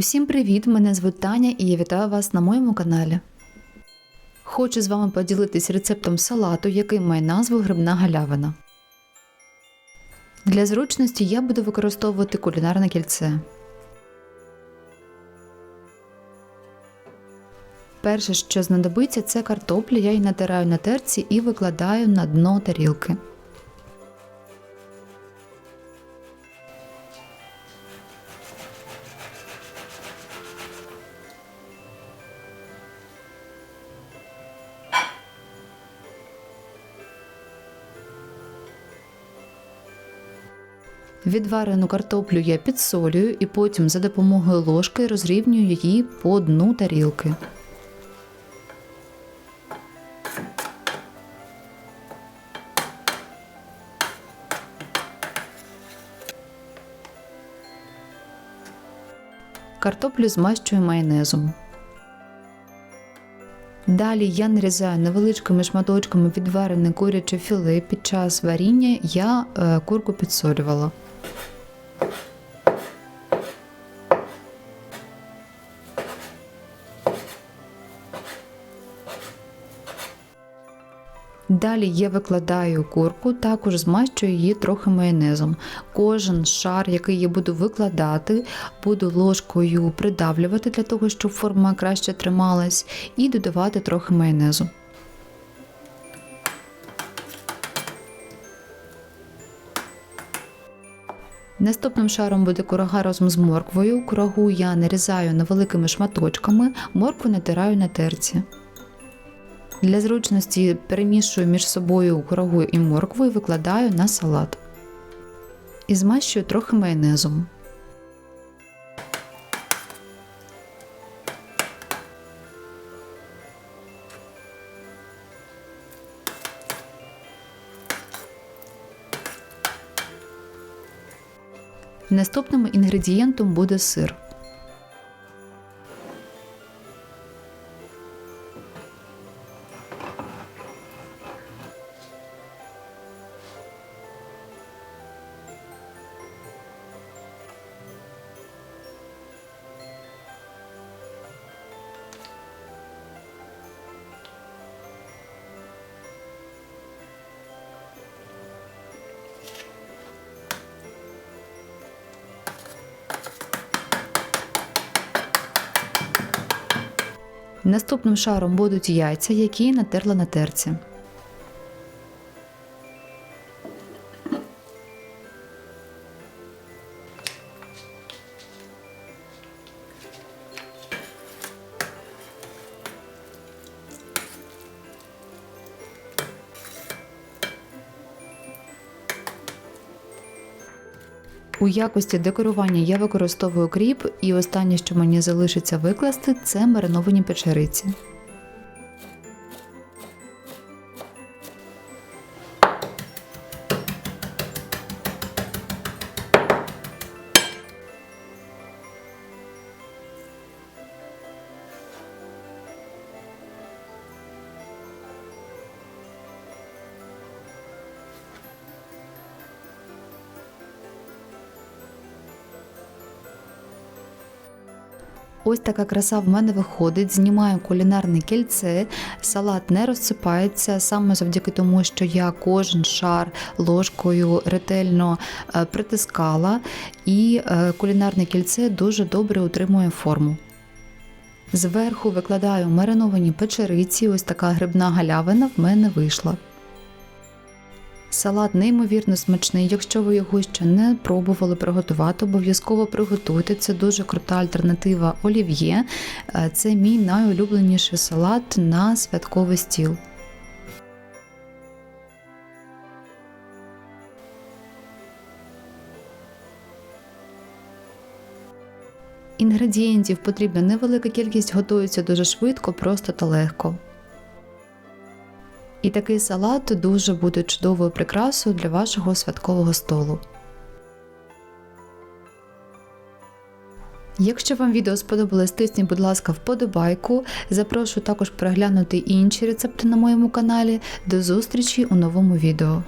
Усім привіт! Мене звуть Таня і я вітаю вас на моєму каналі. Хочу з вами поділитись рецептом салату, який має назву грибна галявина. Для зручності я буду використовувати кулінарне кільце. Перше, що знадобиться, це картопля. Я її натираю на терці і викладаю на дно тарілки. Відварену картоплю я підсолюю і потім за допомогою ложки розрівнюю її по дну тарілки. Картоплю змащую майонезом. Далі я нарізаю невеличкими шматочками відварене куряче філе. Під час варіння я е, курку підсолювала. Далі я викладаю курку, також змащую її трохи майонезом. Кожен шар, який я буду викладати, буду ложкою придавлювати для того, щоб форма краще трималась, і додавати трохи майонезу. Наступним шаром буде курага разом з морквою. Курагу я нарізаю невеликими шматочками, моркву натираю на терці. Для зручності перемішую між собою курагу і моркву і викладаю на салат. І змащую трохи майонезом. Наступним інгредієнтом буде сир. Наступним шаром будуть яйця, які натерла на терці. У якості декорування я використовую кріп, і останнє, що мені залишиться викласти, це мариновані печериці. Ось така краса в мене виходить. Знімаю кулінарне кільце, салат не розсипається саме завдяки тому, що я кожен шар ложкою ретельно е, притискала, і е, кулінарне кільце дуже добре утримує форму. Зверху викладаю мариновані печериці, ось така грибна галявина в мене вийшла. Салат неймовірно смачний. Якщо ви його ще не пробували приготувати, обов'язково приготуйте. Це дуже крута альтернатива олів'є. Е, Це мій найулюбленіший салат на святковий стіл. Інгредієнтів потрібна невелика кількість, готується дуже швидко, просто та легко. І такий салат дуже буде чудовою прикрасою для вашого святкового столу. Якщо вам відео сподобалось, тисніть, будь ласка, вподобайку. Запрошую також переглянути інші рецепти на моєму каналі. До зустрічі у новому відео.